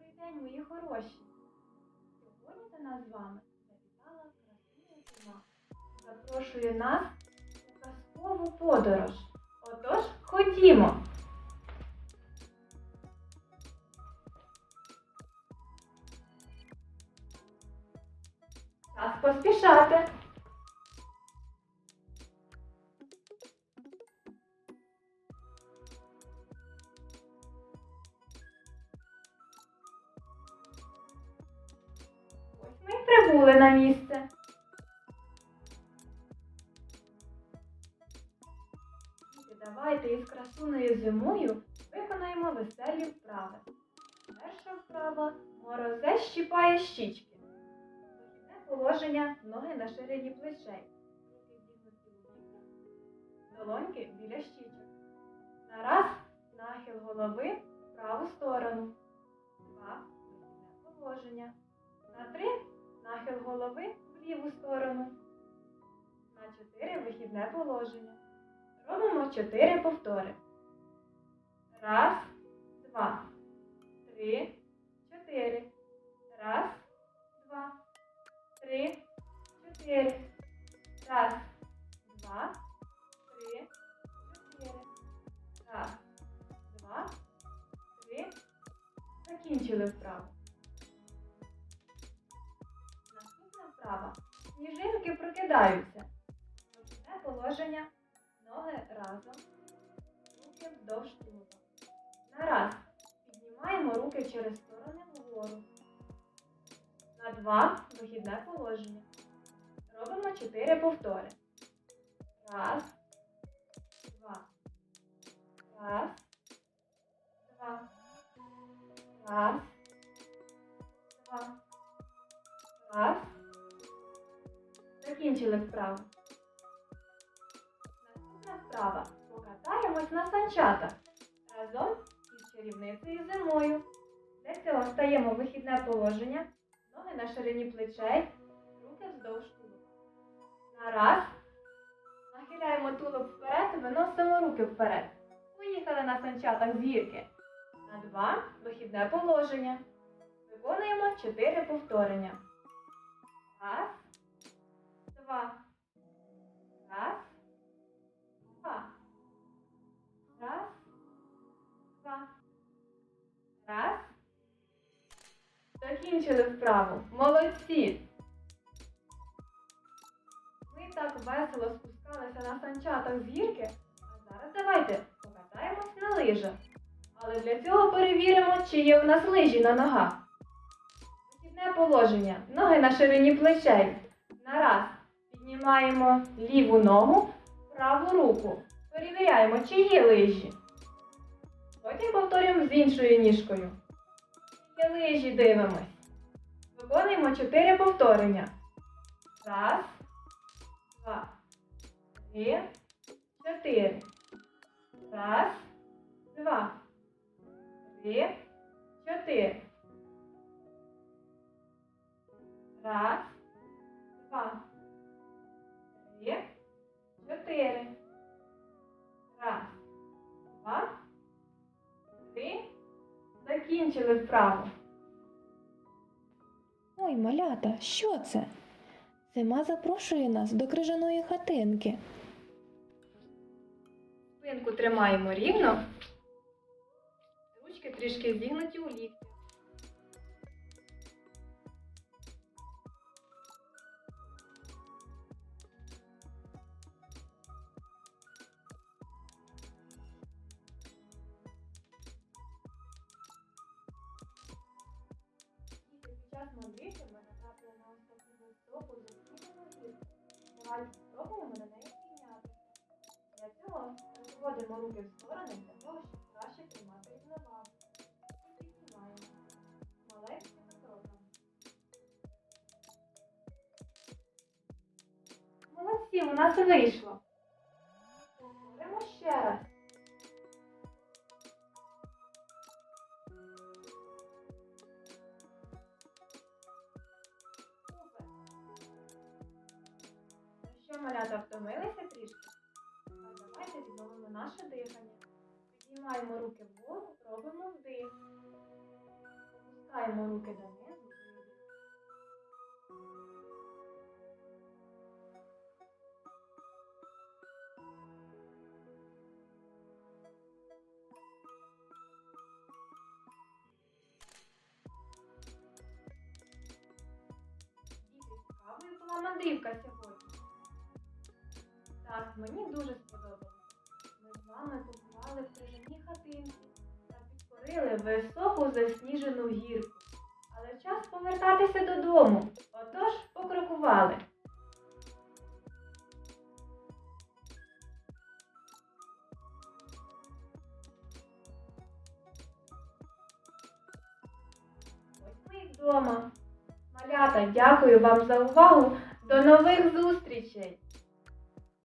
Добрий день, мої хороші. Сьогодні до нас з вами завітала красуня зима. Запрошує нас у казкову подорож. Отож, ходімо. Час поспішати. На місце. Давайте із красуною зимою виконаємо веселі вправи. Перша вправа морозе щіпає щічки. Вихідне положення ноги на ширині плечей. Долоньки біля щічок. На раз нахил голови в праву сторону. Два вихідне положення. На три голови в ліву сторону. На чотири вихідне положення. Робимо чотири повтори. Раз, два, три, чотири. Раз, два, три, чотири. Раз, два, три, чотири. Раз, два, три. Закінчили вправу. Сніжинки прокидаються. Положення. Ноги разом. Руки вдовж тулуба. На раз. Піднімаємо руки через сторони вгору. На два. Вихідне положення. Робимо чотири повтори. Раз. Два. Раз. Два. Раз. Два. Раз. Закінчили вправу. Наступна вправа. Покатаємось на санчатах разом із чарівницею зимою. Для цього стаємо вихідне положення, ноги на ширині плечей, руки вздовж тулуба. На раз. Нахиляємо тулуб вперед, виносимо руки вперед. Поїхали на санчатах з гірки. На два. Вихідне положення. Виконуємо чотири повторення. Раз, Закінчили вправу. Молодці. Ми так весело спускалися на санчатах з гірки, а зараз давайте покатаємось на лижах. Але для цього перевіримо, чи є у нас лижі на ногах. Вихідне положення. Ноги на ширині плечей. На раз. Піднімаємо ліву ногу, праву руку. Перевіряємо, чи є лижі. Потім повторюємо з іншою ніжкою. Лижі дивимось. Виконуємо чотири повторення. Раз, два, три, чотири. Раз, два, три, чотири. Раз, два, три, чотири. Закінчили вправо. Ой, малята, що це? Зима запрошує нас до крижаної хатинки. Спинку тримаємо рівно. Ручки трішки зігнуті у лікті. Час мандрівки ми натрапили на ось таку високу закріплену гірку. Давайте спробуємо на неї піднятися. Для цього розводимо руки в сторони для того, щоб краще тримати рівновагу. І піднімаємо маленькими кроками. Молодці, у нас вийшло. Повторимо ще раз. Малята, втомилися трішки? А давайте відновимо наше дихання. Піднімаємо руки вгору, робимо вдих. Опускаємо руки донизу. Діти, цікавою була мандрівка сьогодні. Так, мені дуже сподобалося. Ми з вами побували в крижаній хатинці та підкорили високу засніжену гірку. Але час повертатися додому. Отож покрокували. Ось ми вдома. Малята, дякую вам за увагу. До нових зустрічей!